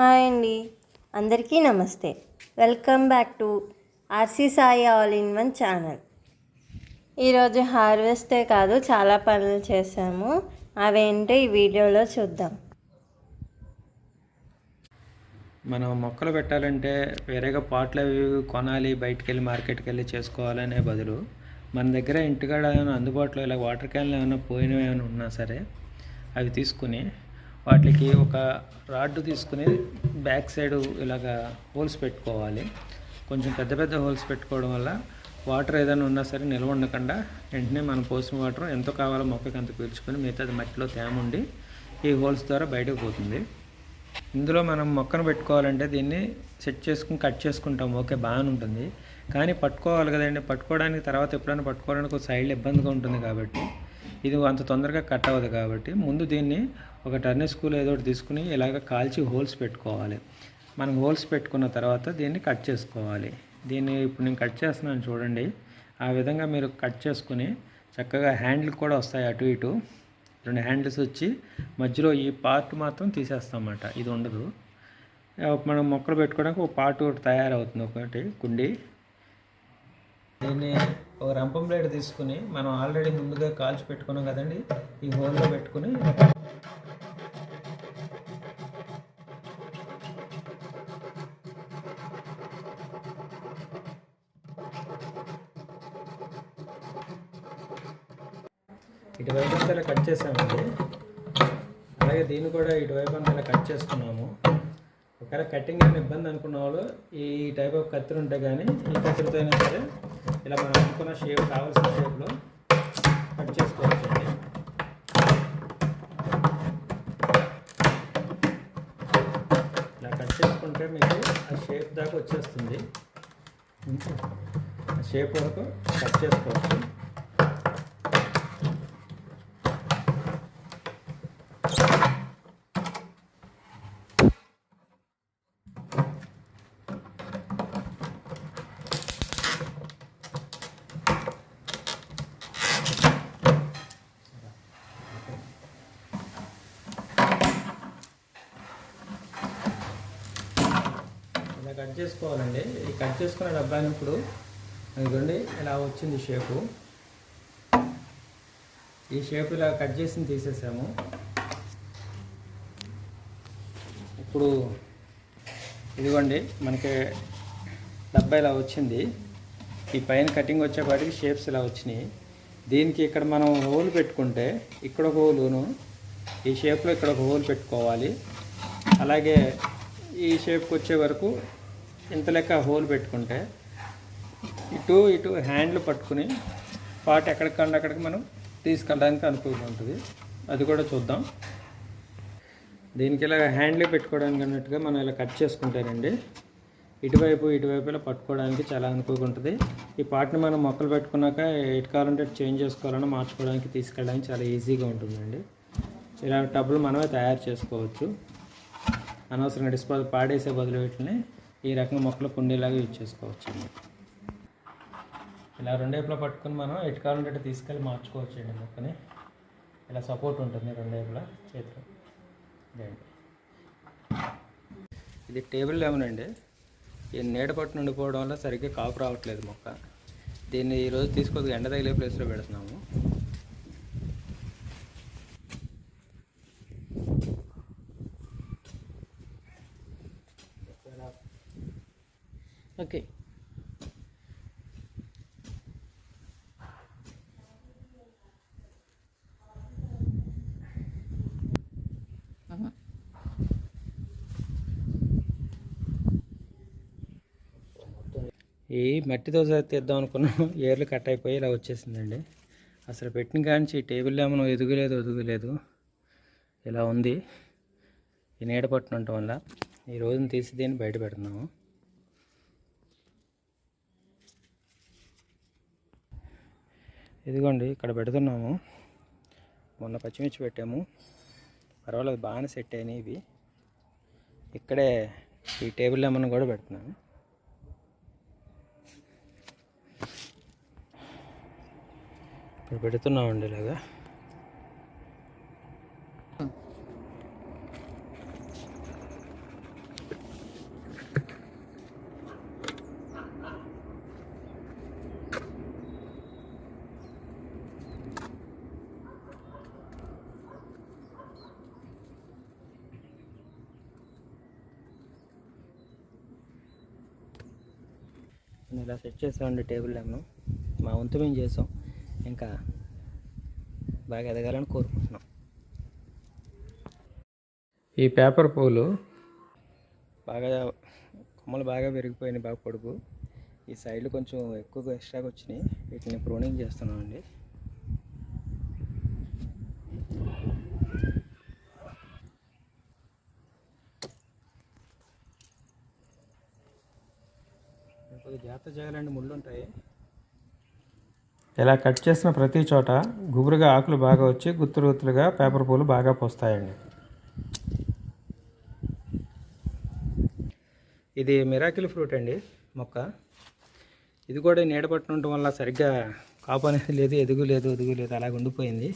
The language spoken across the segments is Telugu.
హాయ్ అండి. అందరికీ నమస్తే. Welcome back to RC Sai all in one channel. ఈరోజు హార్వెస్టే కాదు చాలా పనులు చేశాము. అవేంటో ఈ వీడియోలో చూద్దాం. మనం మొక్కలు పెట్టాలంటే వేరేగా పాట్లు అవి కొనాలి బయటికి వెళ్ళి మార్కెట్కి వెళ్ళి చేసుకోవాలనే బదులు మన దగ్గర ఇంటికాడ ఏమైనా అందుబాటులో ఇలా వాటర్ క్యాన్లు ఏమైనా పోయినవి ఏమైనా ఉన్నా సరే అవి తీసుకుని వాటికి ఒక రాడ్ తీసుకుని బ్యాక్ సైడ్ ఇలాగా హోల్స్ పెట్టుకోవాలి. కొంచెం పెద్ద పెద్ద హోల్స్ పెట్టుకోవడం వల్ల వాటర్ ఏదైనా ఉన్నా సరే నిల్వ ఉండకుండా వెంటనే మనం పోసిన వాటర్ ఎంత కావాలో మొక్కకి అంత పీల్చుకొని మిగతాది మట్టిలో తేమ ఉండి ఈ హోల్స్ ద్వారా బయటకు పోతుంది. ఇందులో మనం మొక్కను పెట్టుకోవాలంటే దీన్ని సెట్ చేసుకుని కట్ చేసుకుంటాం. ఓకే బాగానే ఉంటుంది. కానీ పట్టుకోవాలి కదండి. పట్టుకోవడానికి తర్వాత ఎప్పుడైనా పట్టుకోవడానికి ఒక సైడ్ ఇబ్బందిగా ఉంటుంది కాబట్టి ఇది అంత తొందరగా కట్ అవ్వదు కాబట్టి ముందు దీన్ని ఒక టర్నీ స్కూల్ ఏదో ఒకటి తీసుకుని ఇలాగ కాల్చి హోల్స్ పెట్టుకోవాలి. మనం హోల్స్ పెట్టుకున్న తర్వాత దీన్ని కట్ చేసుకోవాలి. దీన్ని ఇప్పుడు నేను కట్ చేస్తున్నాను చూడండి. ఆ విధంగా మీరు కట్ చేసుకుని చక్కగా హ్యాండిల్ కూడా వస్తాయి అటు ఇటు. రెండు హ్యాండిల్స్ వచ్చి మధ్యలో ఈ పార్ట్ మాత్రం తీసేస్తామన్నమాట. ఇది ఉండదు. మనం మొక్కలు పెట్టుకోవడానికి ఒక పార్ట్ ఒకటి తయారవుతుంది. ఒకటి కుండి దీన్ని ఒక రంపం బ్లేడ్ తీసుకుని మనం ఆల్రెడీ ముందుగా కాల్చి పెట్టుకున్నాం కదండి ఈ హోల్లో పెట్టుకుని. ఇటువైపు అంతా ఇలా కట్ చేసామండి. అలాగే దీన్ని కూడా ఇటువైపు అంతా ఇలా కట్ చేసుకున్నాము. ఒకవేళ కటింగ్ ఏమైనా ఇబ్బంది అనుకున్న వాళ్ళు ఈ టైప్ ఆఫ్ కత్తులు ఉంటే కానీ ఈ కత్తిరితో అయినా సరే ఇలా మనం అనుకున్న షేప్ కావాల్సిన షేప్లో కట్ చేసుకోవచ్చు ఇలా కట్ చేసుకుంటే మీకు ఆ షేప్ దాకా వచ్చేస్తుంది. ఆ షేప్ వరకు కట్ చేసుకోవచ్చు ఇలా కట్ చేసుకోవాలండి. ఈ కట్ చేసుకున్న డబ్బాని ఇప్పుడు ఇదిగోండి ఇలా వచ్చింది షేపు. ఈ షేప్ ఇలా కట్ చేసి తీసేసాము. ఇప్పుడు ఇదిగోండి మనకి డబ్బా ఇలా వచ్చింది. ఈ పైన కటింగ్ వచ్చేపాటికి షేప్స్ ఇలా వచ్చినాయి. దీనికి ఇక్కడ మనం హోల్ పెట్టుకుంటే ఇక్కడ ఒక హోలును ఈ షేప్లో ఇక్కడ ఒక హోల్ పెట్టుకోవాలి. అలాగే ఈ షేప్కి వచ్చే వరకు ఇంత లెక్క హోల్ పెట్టుకుంటే ఇటు ఇటు హ్యాండ్లు పట్టుకుని పాట ఎక్కడికంటే అక్కడికి మనం తీసుకెళ్ళడానికి అనుకూలంగా ఉంటుంది. అది కూడా చూద్దాం. దీనికి ఇలా హ్యాండ్లే పెట్టుకోవడానికి అన్నట్టుగా మనం ఇలా కట్ చేసుకుంటారండి. ఇటువైపు ఇటువైపు ఇలా పట్టుకోవడానికి చాలా అనుకూలంగా ఉంటుంది. ఈ పార్ట్ని మనం మొక్కలు పెట్టుకున్నాక ఎటు కావాలంటే చేంజ్ చేసుకోవాలన్నా మార్చుకోవడానికి తీసుకెళ్ళడానికి చాలా ఈజీగా ఉంటుందండి. ఇలా టబ్బులు మనమే తయారు చేసుకోవచ్చు. అనవసరంగా డిస్పోజల్ పాడేసే బదులు వీటిని ఈ రకంగా మొక్కలు కుండీలాగా యూజ్ చేసుకోవచ్చు అండి ఇలా రెండేపులో పట్టుకుని మనం ఎటు కావాలంటే తీసుకెళ్ళి మార్చుకోవచ్చు అండి మొక్కని. ఇలా సపోర్ట్ ఉంటుంది రెండేపుల చేతిలో. ఇదండి ఇది టేబుల్ లెమన్ అండి. ఈ నీడ పట్టున ఉండిపోవడం వల్ల సరిగ్గా కాపు రావట్లేదు మొక్క. దీన్ని ఈరోజు తీసుకొద్ది ఎండ తగిలే ప్లేస్లో పెడుతున్నాము. ఓకే. ఈ మట్టి దోశ తీద్దాం అనుకున్నాం ఏర్లు కట్ అయిపోయి ఇలా వచ్చేసిందండి. అసలు పెట్టిన కానించి ఈ టేబుల్ ఏమో ఎదుగులేదు ఎదుగులేదు ఇలా ఉంది. ఈ నీడ పట్టున ఉండటం వల్ల ఈ రోజున తీసి దీన్ని బయట పెడుతున్నాము. ఇదిగోండి ఇక్కడ పెడుతున్నాము. మొన్న పచ్చిమిర్చి పెట్టాము. పర్వాలేదు బాగానే సెట్ అయినాయి ఇవి. ఇక్కడే ఈ టేబుల్ లెమన్ కూడా పెడుతున్నాను. ఇక్కడ పెడుతున్నామండి ఇలాగా ఇలా సెట్ చేసామండి టేబుల్ ల్యామ్ను మా వంతు మేము చేసాం. ఇంకా బాగా ఎదగాలని కోరుకుంటున్నాం. ఈ పేపర్ పూలు బాగా కొమ్మలు బాగా పెరిగిపోయినాయి బాగా పొడుగు. ఈ సైడ్లు కొంచెం ఎక్కువగా ఎక్స్ట్రాగా వచ్చినాయి. వీటిని ప్రూనింగ్ చేస్తున్నాం అండి కొద్దిగా జాగ్రత్త చేయాలండి ముళ్ళు ఉంటాయి. ఇలా కట్ చేసిన ప్రతి చోట గుబురుగా ఆకులు బాగా వచ్చి గుత్తులు గుత్తులుగా పేపర్ పూలు బాగా పోస్తాయండి. ఇది మిరాకిల్ ఫ్రూట్ అండి మొక్క. ఇది కూడా నీడ పట్టున ఉండటం వల్ల సరిగ్గా కాపు అనేది లేదు ఎదుగు లేదు ఎదుగు లేదు అలాగ ఉండిపోయింది.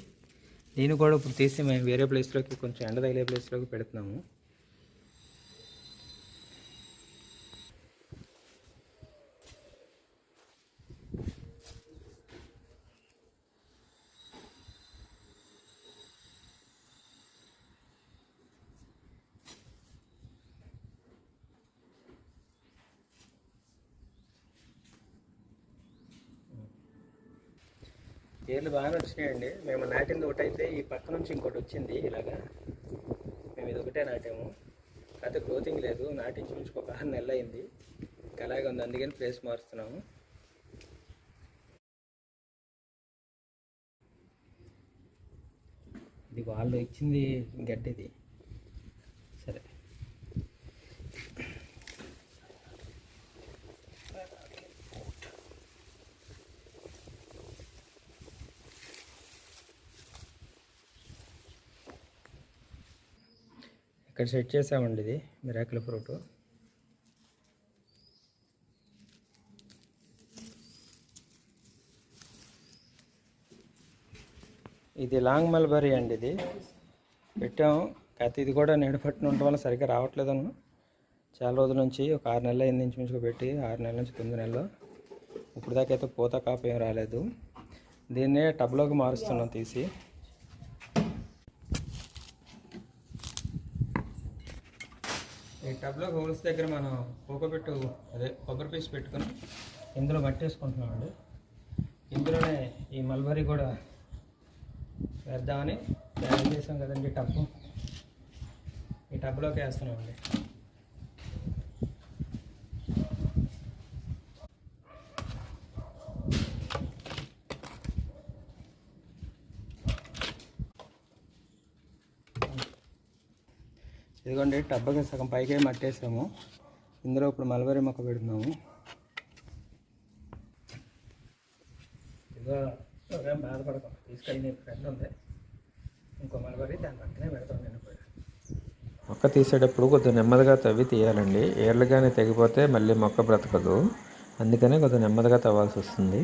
దీన్ని కూడా ఇప్పుడు తీసి మేము వేరే ప్లేస్లోకి కొంచెం ఎండ తగిలే ప్లేస్లోకి పెడుతున్నాము. పేర్లు బాగానే వచ్చినాయండి. మేము నాటింది ఒకటైతే ఈ పక్క నుంచి ఇంకోటి వచ్చింది ఇలాగా. మేము ఇది ఒకటే నాటాము. అయితే గ్రోతింగ్ లేదు. నాటించి నుంచి ఒక ఆరు నెలలు అయింది. ఇంకా అలాగే ఉంది. అందుకని ప్లేస్ మారుస్తున్నాము. ఇది వాళ్ళు ఇచ్చింది గడ్డిది సరే ఇక్కడ సెట్ చేసామండి ఇది మిరాకిల్ ఫ్రూట్. ఇది లాంగ్ మల్బరీ అండి ఇది. పెట్టాము కాకపోతే ఇది కూడా నీడ పట్టిన ఉండటం వల్ల సరిగ్గా రావట్లేదను. చాలా రోజుల నుంచి ఒక ఆరు నెలల ఎనిమిది ఇంచుమించుకు పెట్టి ఆరు నెలల నుంచి తొమ్మిది నెలలు. ఇప్పుడు దాకా అయితే పూత కాపు ఏం రాలేదు. దీన్నే టబ్లోకి మారుస్తున్నాం తీసి. టబ్లో హోల్స్ దగ్గర మనం కోకోపెట్టు అదే కొబ్బరి పీస్ పెట్టుకొని ఇందులో మట్టేసుకుంటున్నామండి. ఇందులోనే ఈ మల్బరీ కూడా వేద్దామని తయారు చేసాం కదండి టబ్బు ఈ టబ్లోకి వేస్తున్నామండి. ఇదిగోండి టబ్బకి సగం పైకే మట్టేసాము. ఇందులో ఇప్పుడు మలబరీ మొక్క పెడుతున్నాము. ఇదిగో ఏం బాధపడతాం తీసుకెళ్ళి ఫ్రెండ్ ఉంది. ఇంకో మలబరీ దాని పక్కనే పెడతాం నేను కూడా మొక్క తీసేటప్పుడు కొద్దిగా నెమ్మదిగా తవ్వి తీయాలండి. ఏర్లుగానే తెగిపోతే మళ్ళీ మొక్క బ్రతకదు. అందుకనే కొద్దిగా నెమ్మదిగా తవ్వాల్సి వస్తుంది.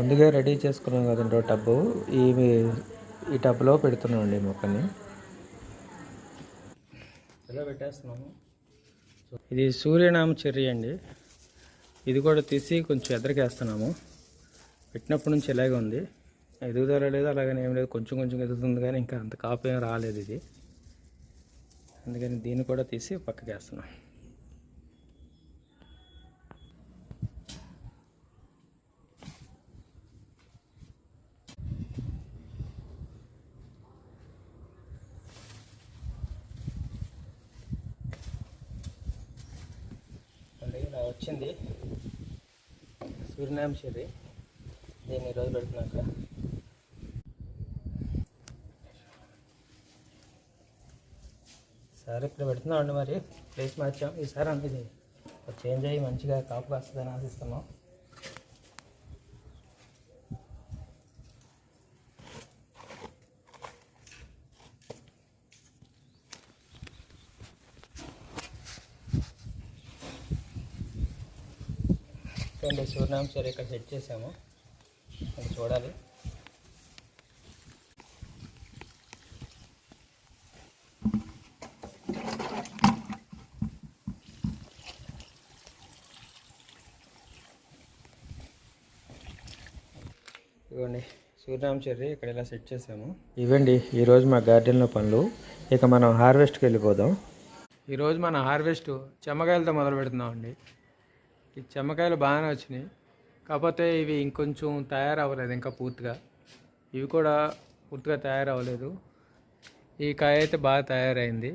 ముందుగా రెడీ చేసుకున్నాం కదండి టబ్బు. ఈ ఈ టబ్లో పెడుతున్నామండి ఈ మొక్కని. ఇలా పెట్టేస్తున్నాము? ఇది సూర్యనామ చెర్రీ అండి. ఇది కూడా తీసి కొంచెం ఎదరికేస్తున్నాము. పెట్టినప్పటి నుంచి ఇలాగే ఉంది. ఎదుగుదల లేదు అలాగని ఏం లేదు. కొంచెం కొంచెం ఎదుగుతుంది కానీ ఇంకా అంత కాపు ఏం రాలేదు ఇది. అందుకని దీన్ని కూడా తీసి పక్కకి వచ్చింది. సూర్యనాయం చెర్రీ దీన్ని ఈరోజు పెడుతున్నాక సరే ఇక్కడ పెడుతున్నాం అండి మరి. ప్లేస్ మార్చాం. ఈసారి అంత ఇది చేంజ్ అయ్యి మంచిగా కాపు కాస్తుందని ఆశిస్తున్నాం. సూర్యనామ చెర్రీ ఇక్కడ సెట్ చేసాము. అది చూడాలి. ఇవ్వండి. సూర్యరామ చెర్రీ ఇక్కడ ఇలా సెట్ చేసాము. ఇవ్వండి ఈరోజు మా గార్డెన్లో పనులు. ఇక మనం హార్వెస్ట్కి వెళ్ళిపోదాం. ఈరోజు మన హార్వెస్ట్ చెమ్మకాయలతో మొదలు పెడుతున్నామండి ఈ చెమ్మకాయలు బాగానే వచ్చినాయి. కాకపోతే ఇవి ఇంకొంచెం తయారవ్వలేదు ఇంకా పూర్తిగా. ఇవి కూడా పూర్తిగా తయారవ్వలేదు. ఈ కాయ అయితే బాగా తయారైంది.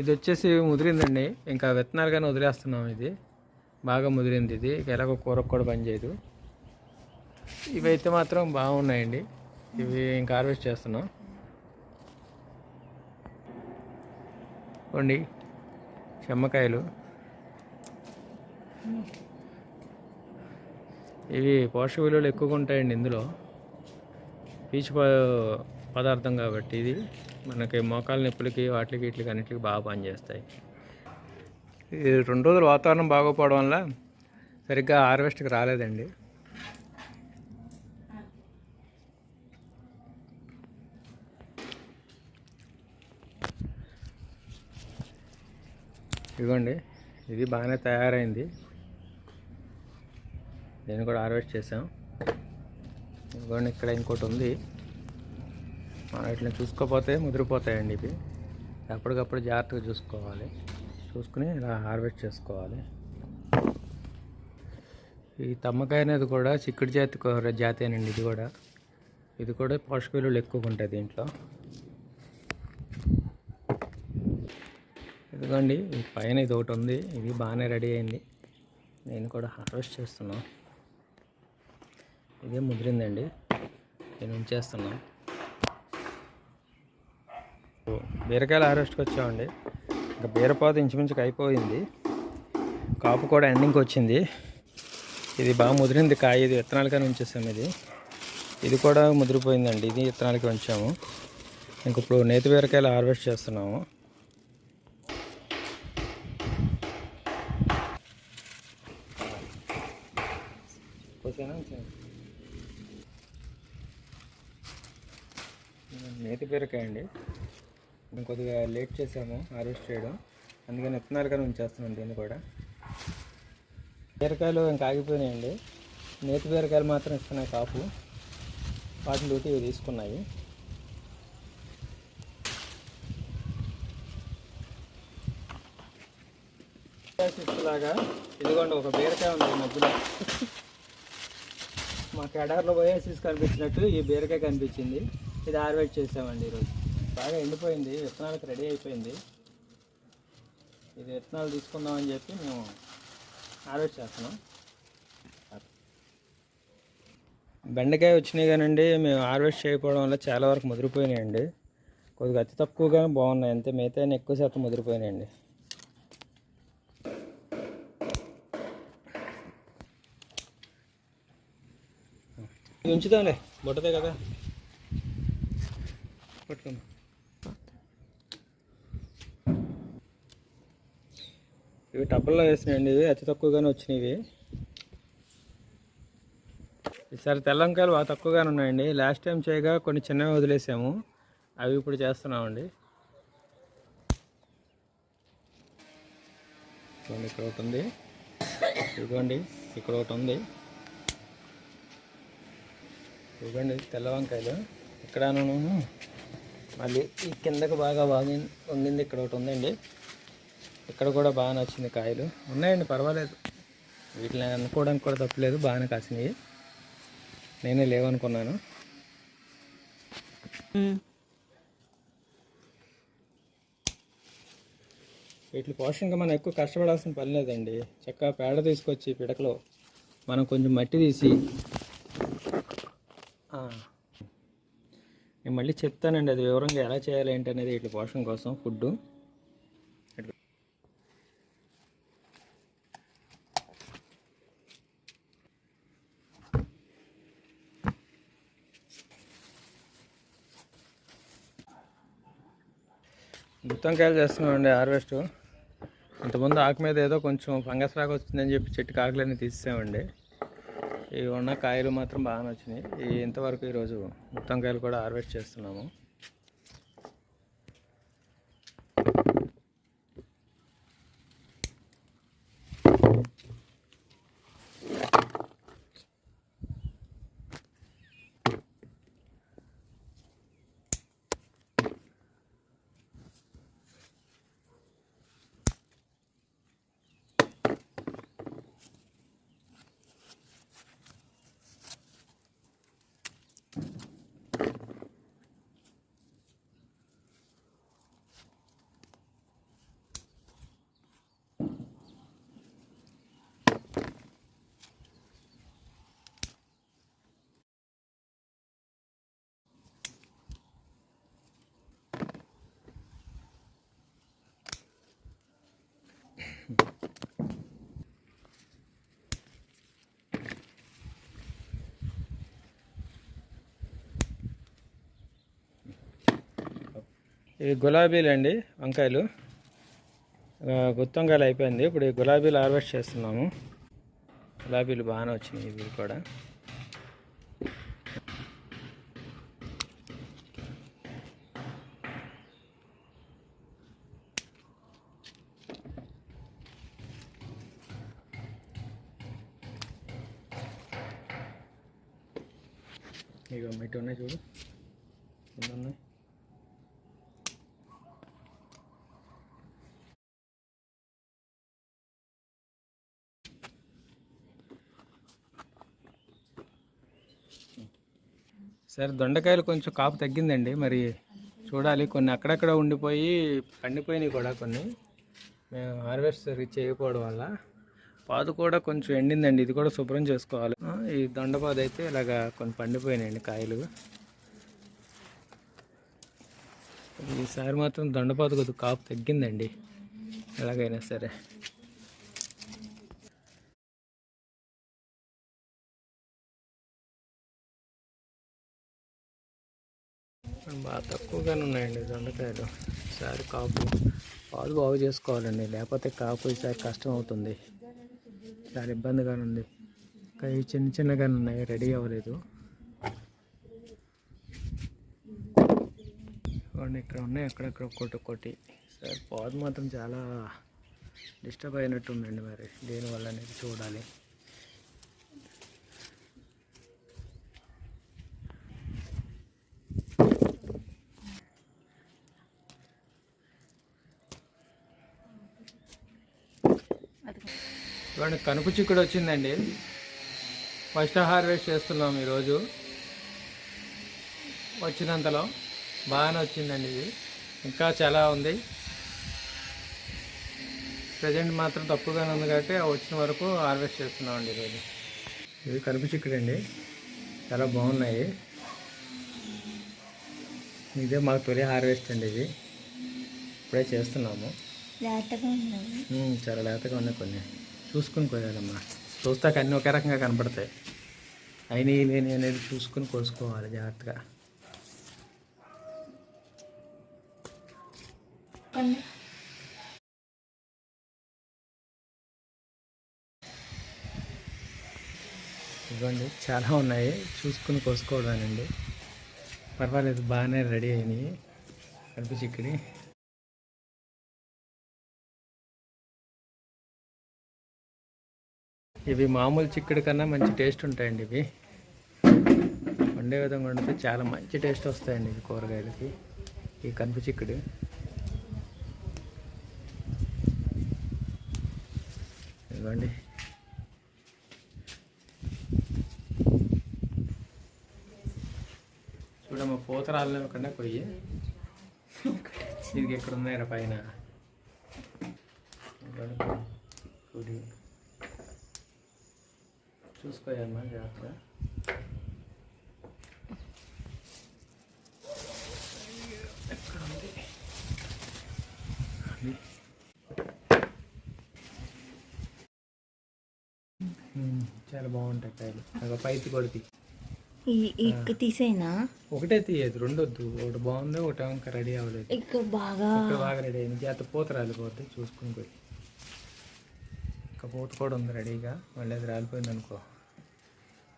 ఇది వచ్చేసి ముదిరిందండి. ఇంకా విత్తనాలు కానీ వదిలేస్తున్నాం ఇది. బాగా ముదిరింది ఇది. ఎలాగో కూరకు కూడా పనిచేయదు ఇవైతే మాత్రం బాగున్నాయండి. ఇవి ఇంకా హార్వెస్ట్ చేస్తున్నాం. వండి చెమ్మకాయలు. ఇవి పోషక విలువలు ఎక్కువగా ఉంటాయండి ఇందులో. పీచు ప- పదార్థం కాబట్టి ఇది మనకి మోకాల నొప్పులకి వాటికి వీటికి అన్నిటికి బాగా పనిచేస్తాయి. ఈ రెండు రోజులు వాతావరణం బాగోపోవడం వల్ల సరిగ్గా హార్వెస్ట్కి రాలేదండి. ఇదిగోండి ఇది బాగానే తయారైంది. దీన్ని కూడా హార్వెస్ట్ చేసాం ఇదిగోండి ఇక్కడ ఇంకోటి ఉంది. మనం ఇట్లా చూసుకోకపోతే ముదిరిపోతాయండి ఇవి. ఎప్పటికప్పుడు జాగ్రత్తగా చూసుకోవాలి. చూసుకుని ఇలా హార్వెస్ట్ చేసుకోవాలి. ఈ తమ్మకాయ అనేది కూడా చిక్కుడు జాతి జాతి అండి ఇది కూడా. ఇది కూడా పోషక విలువలు ఎక్కువగా ఉంటాయి దీంట్లో. ఇదిగోండి ఈ పైన ఇది ఒకటి ఉంది. ఇది బాగానే రెడీ అయింది. నేను కూడా హార్వెస్ట్ చేస్తున్నాను. ఇదే ముదిరిందండి. నేను ఉంచేస్తున్నాను బీరకాయలు హార్వెస్ట్కి వచ్చామండి. ఇంకా బీరపాత ఇంచుమించుకు అయిపోయింది. కాపు కూడా ఎండింగ్కి వచ్చింది. ఇది బాగా ముదిరింది. కాయ ఇది విత్తనాలుగానే ఉంచేసాము ఇది. ఇది కూడా ముదిరిపోయిందండి. ఇది విత్తనాలకి ఉంచాము. ఇంక ఇప్పుడు నేతి బీరకాయలు హార్వెస్ట్ చేస్తున్నాము. నేతి బీరకాయ అండి. మేము కొద్దిగా లేట్ చేసాము హార్వెస్ట్ చేయడం. అందుకని విత్తనాలు కానీ ఉంచేస్తున్నాం దీన్ని కూడా. బీరకాయలు ఇంకా ఆగిపోయినాయండి. నేతి బీరకాయలు మాత్రం ఇస్తున్నాయి కాపు. వాటిని ఇవి తీసుకున్నాయి. లాగా ఇదిగోండి ఒక బీరకాయ ఉంది మధ్యలో. మా ఎడారిలో ఓఎస్ఎస్ కనిపించినట్టు ఈ బీరకాయ కనిపించింది. ఇది హార్వెస్ట్ చేసామండి ఈరోజు. బాగా ఎండిపోయింది విత్తనాలకు రెడీ అయిపోయింది. ఇది విత్తనాలు తీసుకుందామని చెప్పి మేము హార్వెస్ట్ చేస్తున్నాం. బెండకాయ వచ్చినాయి కానండి మేము హార్వెస్ట్ చేయకపోవడం వల్ల చాలా వరకు ముదిరిపోయినాయండి. కొద్దిగా అతి తక్కువగా బాగున్నాయి అంతే మిగతా ఎక్కువ శాతం ముదిరిపోయినాయండి. ఇది ఉంచుదాంలే బుట్టదే కదా. పట్టుకోండి ఇవి టబ్బల్లో వేసినాయండి ఇవి అతి తక్కువగానే వచ్చినాయి ఈసారి తెల్లంకాయలు బాగా తక్కువగానే ఉన్నాయండి. లాస్ట్ టైం చేయగా కొన్ని చిన్నవి వదిలేసాము. అవి ఇప్పుడు చేస్తున్నామండి. చూడండి ఇక్కడ ఒకటి ఉంది. ఇదిగోండి ఇక్కడ ఒకటి ఉంది. ఇదిగోండి తెల్ల వంకాయలు. ఇక్కడ మళ్ళీ ఈ కిందకు బాగా బాగా వంగింది ఇక్కడ ఒకటి ఉందండి. ఇక్కడ కూడా బాగా నచ్చింది కాయలు. ఉన్నాయండి పర్వాలేదు. వీటిని అనుకోవడానికి కూడా తప్పలేదు బాగానే కాసినాయి. నేనే లేవనుకున్నాను. వీటి పోషణగా మనం ఎక్కువ కష్టపడాల్సిన పని లేదండి. చక్కగా పేడ తీసుకొచ్చి పిడకలో మనం కొంచెం మట్టి తీసి. నేను మళ్ళీ చెప్తానండి అది వివరంగా ఎలా చేయాలి ఏంటి అనేది వీటి పోషణ కోసం ఫుడ్ గుత్తంకాయలు చేస్తున్నామండి హార్వెస్ట్. ఇంతకుముందు ఆకు మీద ఏదో కొంచెం ఫంగస్ రాగా వచ్చిందని చెప్పి చెట్టుకి ఆకులన్నీ తీసేసామండి. ఇవి ఉన్న కాయలు మాత్రం బాగా నచ్చినాయి ఈ ఇంతవరకు ఈరోజు మొత్తం కాయలు కూడా హార్వెస్ట్ చేస్తున్నాము ఇవి గులాబీలు అండి వంకాయలు. గుత్తొంకాయలు అయిపోయింది. ఇప్పుడు ఈ గులాబీలు హార్వెస్ట్ చేస్తున్నాము. గులాబీలు బాగానే వచ్చినాయి ఇవి కూడా. ఇక మెట్టు ఉన్నాయి చూడు. ఎన్ని ఉన్నాయి? సరే దొండకాయలు కొంచెం కాపు తగ్గిందండి. మరి చూడాలి కొన్ని అక్కడక్కడ ఉండిపోయి పండిపోయినాయి కూడా కొన్ని. మేము హార్వెస్ట్ సరిగ్గా చేయకపోవడం వల్ల. పాదు కూడా కొంచెం ఎండిందండి ఇది కూడా శుభ్రం చేసుకోవాలి. ఈ దొండపాదు అయితే ఇలాగా కొన్ని పండిపోయినాయండి కాయలు. ఈసారి మాత్రం దొండపాదు కొద్దిగా కాపు తగ్గిందండి. ఎలాగైనా సరే. బాగా తక్కువగానే ఉన్నాయండి దొండకాయలు. ఈసారి కాపు పాలు బాగు చేసుకోవాలండి. లేకపోతే కాపు ఈసారి కష్టం అవుతుంది. చాలా ఇబ్బందిగానే ఉంది. ఇంకా ఇవి చిన్న చిన్నగానే ఉన్నాయి రెడీ అవ్వలేదు. చూడండి ఇక్కడ ఉన్నాయి అక్కడక్కడ ఒక్కటి ఒక్కొక్కటి సరే పాదు మాత్రం చాలా డిస్టర్బ్ అయినట్టు ఉందండి మరి. దేనివల్ల అనేది చూడాలి. చూడండి కనుపు చిక్కుడు వచ్చిందండి. ఫస్ట్ హార్వెస్ట్ చేస్తున్నాం ఈరోజు. వచ్చినంతలో బాగానే వచ్చిందండి ఇది. ఇంకా చాలా ఉంది. ప్రజెంట్ మాత్రం తక్కువగానే ఉంది కాబట్టి వచ్చిన వరకు హార్వెస్ట్ చేస్తున్నామండి ఈరోజు. ఇవి కనుపు చిక్కుడు అండి. చాలా బాగున్నాయి. ఇదే మాకు తొలి హార్వెస్ట్ అండి ఇది. ఇప్పుడే చేస్తున్నాము. చాలా లేతగా ఉన్నాయి కొన్ని. చూసుకుని కోయాలమ్మా చూస్తాక అన్నీ ఒకే రకంగా కనపడతాయి. అయినవి లేని అనేది చూసుకుని కోసుకోవాలి జాగ్రత్తగా. ఇవ్వండి చాలా ఉన్నాయి. చూసుకుని కోసుకోవడానండి. పర్వాలేదు బాగానే రెడీ అయినాయి. కనిపించి చిక్కడి ఇవి మామూలు చిక్కుడు కన్నా మంచి టేస్ట్ ఉంటాయండి ఇవి. వండే విధంగా వండితే చాలా మంచి టేస్ట్ వస్తాయండి ఇవి కూరగాయలకి. ఈ కనుపు చిక్కుడు. ఇదిగోండి. చూడమ్మ పూత కన్నా కొయ్యి. ఇది ఎక్కడ ఉన్నాయరా పైన. ఇదిగోండి. చూసుకోయమ్మా జాగ్రత్త చాలా బాగుంటాయి కాయలు. ఒక పైతి కొడితే తీసేనా? ఒకటే తీయదు రెండు వద్దు. ఒకటి బాగుంది ఒకటి ఇంకా రెడీ అవ్వలేదు. బాగా బాగా రెడీ అయింది. జాత పూత రాలిపోతే చూసుకుని పోయి. ఇంకా పూత కూడా ఉంది రెడీగా. మళ్ళీ అది రాలిపోయింది అనుకో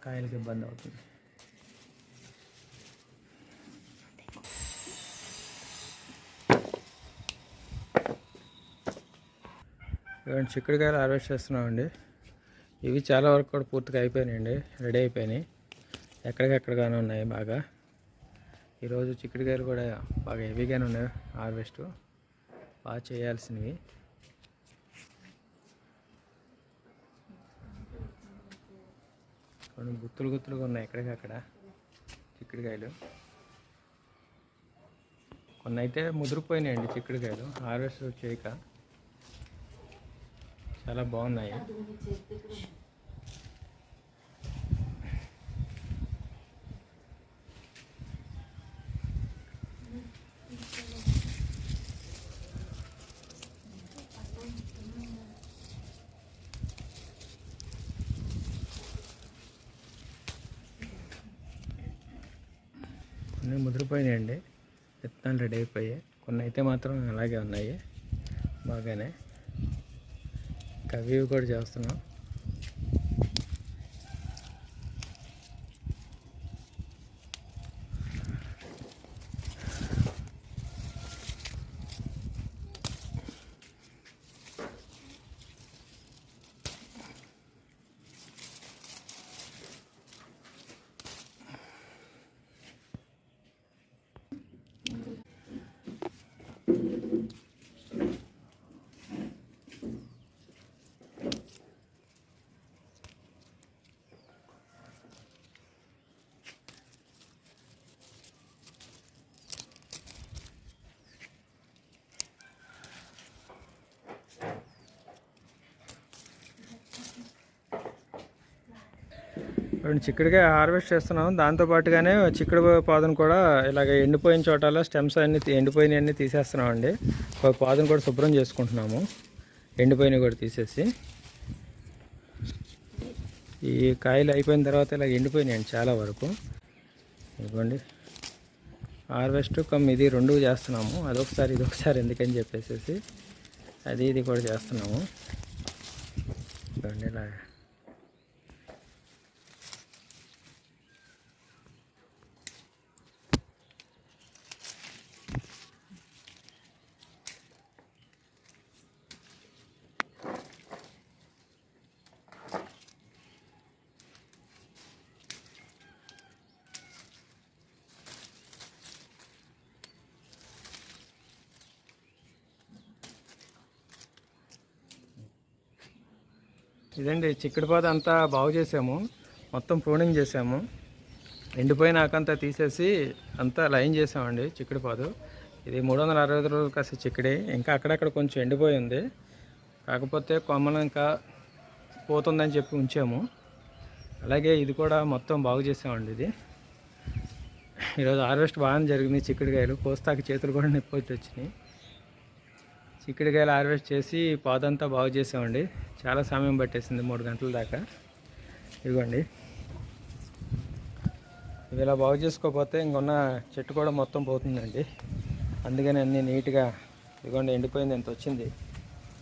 కాయలకి ఇబ్బంది అవుతుంది. ఇవన్నీ చిక్కుడుకాయలు హార్వెస్ట్ చేస్తున్నామండి. ఇవి చాలా వరకు కూడా పూర్తిగా అయిపోయినాయండి రెడీ అయిపోయినాయి. ఎక్కడికెక్కడగానే ఉన్నాయి బాగా. ఈరోజు చిక్కుడుకాయలు కూడా బాగా హెవీగానే ఉన్నాయి హార్వెస్ట్. బాగా చేయాల్సినవి. కొన్ని గుత్తులు గుత్తులుగా ఉన్నాయి ఎక్కడికక్కడ చిక్కుడుకాయలు. కొన్ని అయితే ముదిరిపోయినాయండి చిక్కుడుకాయలు. హార్వెస్ట్ చేయక. చాలా బాగున్నాయి. కొన్ని విత్తనాలు రెడీ అయిపోయాయి. కొన్ని అయితే మాత్రం అలాగే ఉన్నాయి. బాగానే. కవి కూడా చేస్తున్నాం. ఇప్పుడు చిక్కుడుకాయ హార్వెస్ట్ చేస్తున్నాం. దాంతో పాటుగానే చిక్కుడు పాదును కూడా ఇలాగ ఎండిపోయిన చోటలో స్టెమ్స్ అన్ని ఎండిపోయినవన్నీ ఎండిపోయినవి అన్నీ తీసేస్తున్నాం అండి ఒక పాదును కూడా శుభ్రం చేసుకుంటున్నాము. ఎండిపోయినవి కూడా తీసేసి. ఈ కాయలు అయిపోయిన తర్వాత ఇలాగ ఎండిపోయినాయండి చాలా వరకు. ఇవ్వండి హార్వెస్ట్ కమ్ ఇది రెండు చేస్తున్నాము. అదొకసారి ఇది ఒకసారి ఎందుకని చెప్పేసి అది ఇది కూడా చేస్తున్నాము. ఇవ్వండి ఇలాగా ఇదండి చిక్కుడు అంతా బాగు చేసాము. మొత్తం ప్రూనింగ్ చేసాము. ఎండిపోయిన ఆకంతా తీసేసి అంతా లైన్ చేసామండి చిక్కుడు పాదు. ఇది మూడు వందల అరవై ఐదు రోజులు కాసే చిక్కుడి. ఇంకా అక్కడక్కడ కొంచెం ఎండిపోయి ఉంది. కాకపోతే కొమ్మలు ఇంకా పోతుందని చెప్పి ఉంచాము. అలాగే ఇది కూడా మొత్తం బాగు చేసామండి ఇది. ఈరోజు హార్వెస్ట్ బాగానే జరిగింది చిక్కుడుకాయలు. కోస్తాకి చేతులు కూడా నొప్పి వచ్చి వచ్చినాయి. చిక్కుడుకాయలు హార్వెస్ట్ చేసి పాదంతా బాగు చేసామండి. చాలా సమయం పట్టేసింది మూడు గంటల దాకా. ఇదిగోండి. ఇవి ఇలా బాగు చేసుకోకపోతే ఇంకొన్న చెట్టు కూడా మొత్తం పోతుందండి. అందుకని అన్ని నీట్గా ఇదిగోండి ఎండిపోయింది ఎంత వచ్చింది?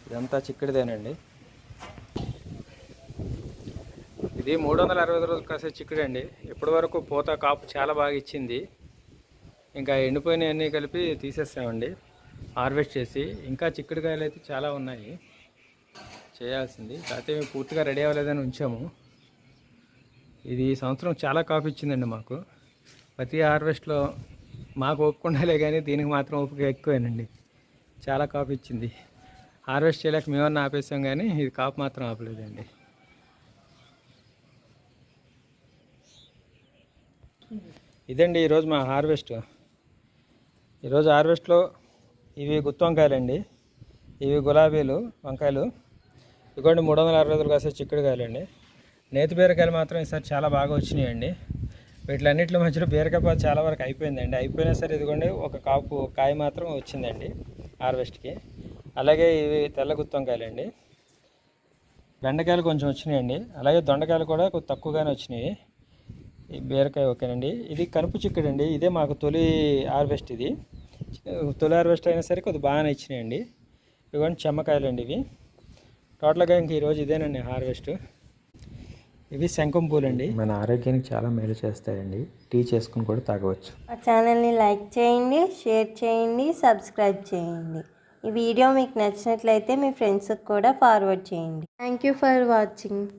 ఇదంతా చిక్కుడుదేనండి. ఇది మూడు వందల అరవై రోజులు కాసే చిక్కుడు అండి ఇప్పటి వరకు పూత కాపు చాలా బాగా ఇచ్చింది. ఇంకా ఎండిపోయినవన్నీ కలిపి తీసేస్తామండి. హార్వెస్ట్ చేసి ఇంకా చిక్కుడుకాయలు అయితే చాలా ఉన్నాయి. చేయాల్సింది. కాకపోతే మేము పూర్తిగా రెడీ అవ్వలేదని ఉంచాము. ఇది ఈ సంవత్సరం చాలా కాఫీ ఇచ్చిందండి మాకు. ప్రతి హార్వెస్ట్లో మాకు ఒప్పుకుండాలే కానీ దీనికి మాత్రం ఓపిక ఎక్కువేనండి. చాలా కాఫీ ఇచ్చింది. హార్వెస్ట్ చేయలేక మేమన్నా ఆపేసాం కానీ ఇది కాపు మాత్రం ఆపలేదండి. ఇదండి ఈరోజు మా హార్వెస్ట్. ఈరోజు హార్వెస్ట్లో ఇవి గుత్తి వంకాయలండి ఇవి గులాబీలు వంకాయలు. ఇదిగోండి మూడు వందల అరవై ఐదులు కాసే చిక్కుడుకాయలండి. నేతి బీరకాయలు మాత్రం ఈసారి చాలా బాగా వచ్చినాయండి. వీటిలన్నింటి మధ్యలో బీరకాయ చాలా వరకు అయిపోయిందండి. అయిపోయినా సరే ఇదిగోండి ఒక కాపు కాయ మాత్రం వచ్చిందండి హార్వెస్ట్కి. అలాగే ఇవి తెల్ల గుత్తొంకాయలండి బెండకాయలు కొంచెం వచ్చినాయండి. అలాగే దొండకాయలు కూడా తక్కువగానే వచ్చినాయి. ఈ బీరకాయ ఓకేనండి. ఇది కనుపు చిక్కుడు అండి ఇదే మాకు తొలి హార్వెస్ట్ ఇది. తొలి హార్వెస్ట్ అయినా సరే కొద్దిగా బాగానే ఇచ్చినాయండి. ఇవ్వండి చెమ్మకాయలు అండి ఇవి. టోటల్గా ఇంక ఈరోజు ఇదేనండి హార్వెస్ట్. ఇవి శంఖం పూలండి. మన ఆరోగ్యానికి చాలా మేలు చేస్తాయండి. టీ చేసుకుని కూడా తాగవచ్చు. మా ఛానల్ని లైక్ చేయండి షేర్ చేయండి సబ్స్క్రైబ్ చేయండి. ఈ వీడియో మీకు నచ్చినట్లయితే మీ ఫ్రెండ్స్కి కూడా ఫార్వర్డ్ చేయండి. Thank you for watching